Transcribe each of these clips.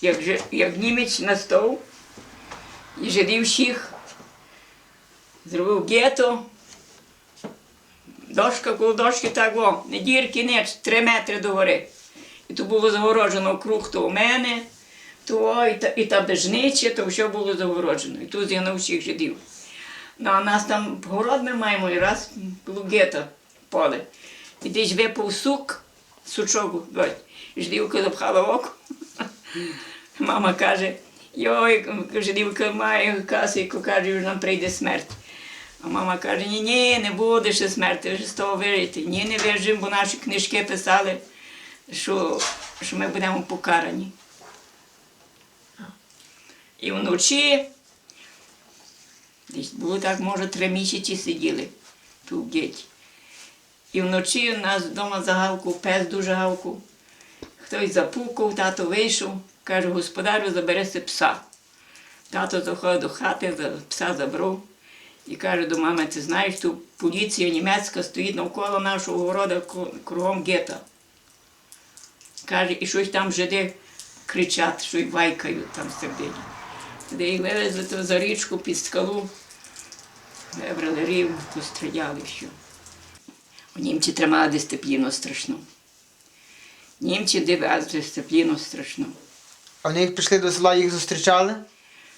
як, же- як німець настав, і жидів всіх, зробив гетто, дошка коло дошки так, о, не дірки, не, три метри догори. І то було загороджено круг то у мене, то і та, і та бежниче, то все було загороджено. І тут зігнав всіх жидів. Ну, а нас там город ми маємо і раз було гетто поле. І десь випав сук, сучок, ось, ждівка запхала око. Мама каже, йой, ждівка має касику, каже, що нам прийде смерть. А мама каже, ні, ні, не буде ще смерті, вже з того вижити. Ні, не вижимо, бо наші книжки писали, що, що ми будемо покарані. І вночі, десь було так, може, три місяці сиділи тут геті. І вночі у нас вдома загавкав, пес дуже гавкав. Хтось запукав, тато вийшов, каже, господарю, забери си пса. Тато заходив до хати, пса забрав і каже до мами, ти знаєш, тут поліція німецька стоїть навколо нашого города кругом гета. Каже, і щось там жиди кричать, що й вайкають там всередині. Де їх вивезли за річку під скалу, вибрали рів, постріляли все. Німці тримали дисципліну страшну. Німці дивилися дисципліну страшну. А вони як прийшли до села, їх зустрічали?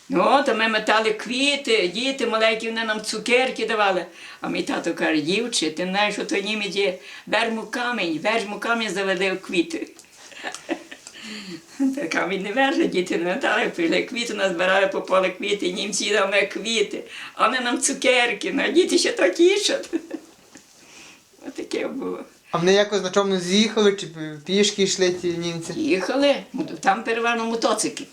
Ну, то ми метали квіти, діти маленькі, вони нам цукерки давали. А мій тато каже, дівче, ти знаєш, що то німець є, верму камінь, верму камінь заведе в квіти. Та камінь не верже, діти не метали, прийшли квіти, назбирали по поле квіти, німці дали квіти, а вони нам цукерки, ну, а діти ще то тішать. Отаке було. А вони якось на чому з'їхали, чи пішки йшли ті німці? Їхали, там переважно мотоцикли.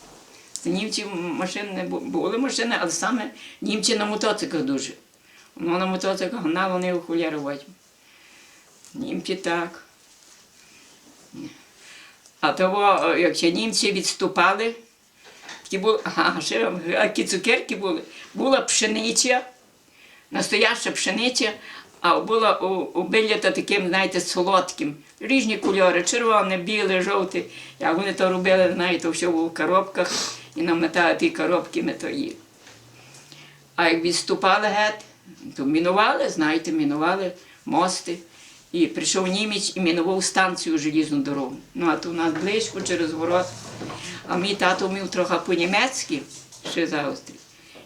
Це німці машин не бу- були машини, але саме німці на мотоциклах дуже. Воно на мотоциклах гнало, вони окулярувати. Німці так. А того, якщо німці відступали, такі були, ага, ще вам, які цукерки були. Була пшениця, настояща пшениця, а була убилята таким, знаєте, солодким. Різні кольори, червоне, біле, жовте. Як вони то робили, знаєте, все в коробках і наметали ті коробки, ми то їли. А як відступали геть, то мінували, знаєте, мінували мости. І прийшов німець і мінував станцію желізну дорогу. Ну, а то у нас близько через город. А мій тато вмів трохи по-німецьки, ще за Австрії.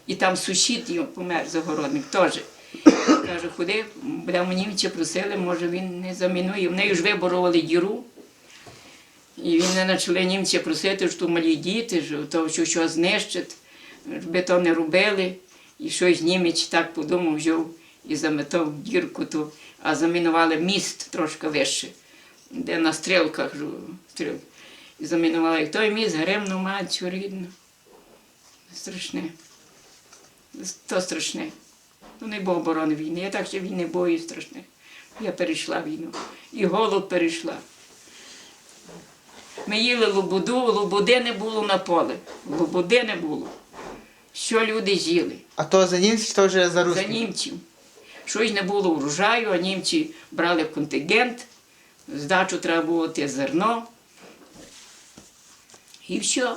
І там сусід його помер загородник теж. Каже, куди будемо німці просили, може він не замінує. В неї ж виборували діру. І він не почали німці просити, що малі діти, що то що, що знищить, щоб то не робили. І щось німець так подумав, взяв і заметав дірку ту, а замінували міст трошки вище, де на стрілках стріл. І замінували. І той міст гримнув матцю рідну. Страшне. То страшне. Ну, не було оборони війни. Я так ще війни бою страшне. Я перейшла війну. І голод перейшла. Ми їли лобуду, лобуди не було на поле. Лобуди не було. Що люди з'їли? А то за німців, то вже за За німців. Щось не було урожаю, а німці брали контингент, здачу треба було те зерно. І все.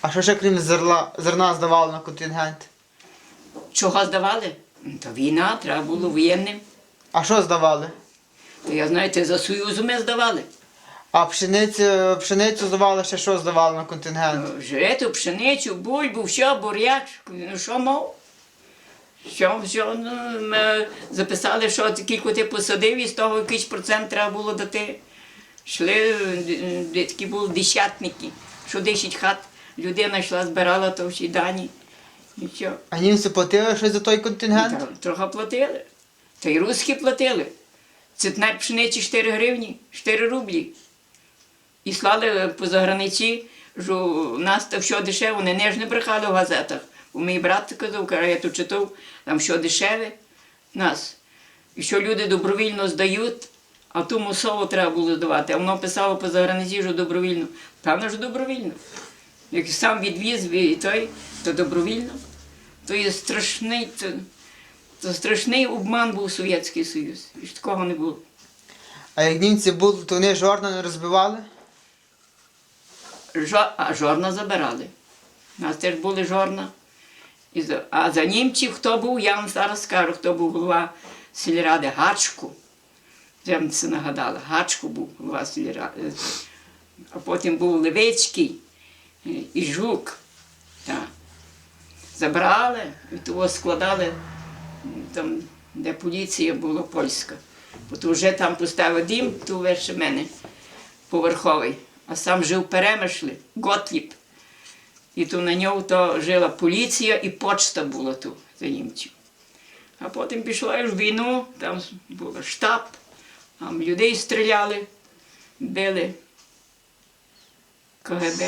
А що ще крім зерна, зерна здавали на контингент? Чого здавали? Та війна, треба було воєнним. А що здавали? То я знаєте, за Союзу ми здавали. А пшеницю, пшеницю здавали, ще що здавали на контингент? Житу, пшеницю, бульбу, все, буряк, ну що мов? Що, що, ну, ми записали, що кілько ти посадив, і з того якийсь процент треба було дати. Йшли, такі були десятники, що 10 хат людина йшла, збирала то всі дані. І. А німці платили щось за той контингент? Та, трохи платили. Та й русські платили. Центнер пшениці 4 гривні, 4 рублі. І слали по заграниці, що у нас то все дешеве, вони не ж не брехали в газетах. Бо мій брат казав, каже, я тут читав, там все дешеве нас. І що люди добровільно здають, а ту мусово треба було здавати. А воно писало по заграниці, що добровільно. Певно, що добровільно. Як сам відвіз і той, то добровільно. То є страшний, то, то страшний обман був Совєтський Союз. І ж такого не було. А як німці були, то вони жорна не розбивали? жо, а жорна забирали. У нас теж були жорна. І за, а за німців хто був, я вам зараз скажу, хто був голова сільради Гачку. Я вам це нагадала, Гачку був голова сільради. А потім був Левицький е, і Жук. Так. Забрали, і того складали там, де поліція була польська. Бо то вже там поставив дім, то верше мене поверховий. А сам жив в перемишлі, Готліп. І то на нього то жила поліція і почта була тут за німців. А потім пішла в війну, там був штаб, там людей стріляли, били КГБ.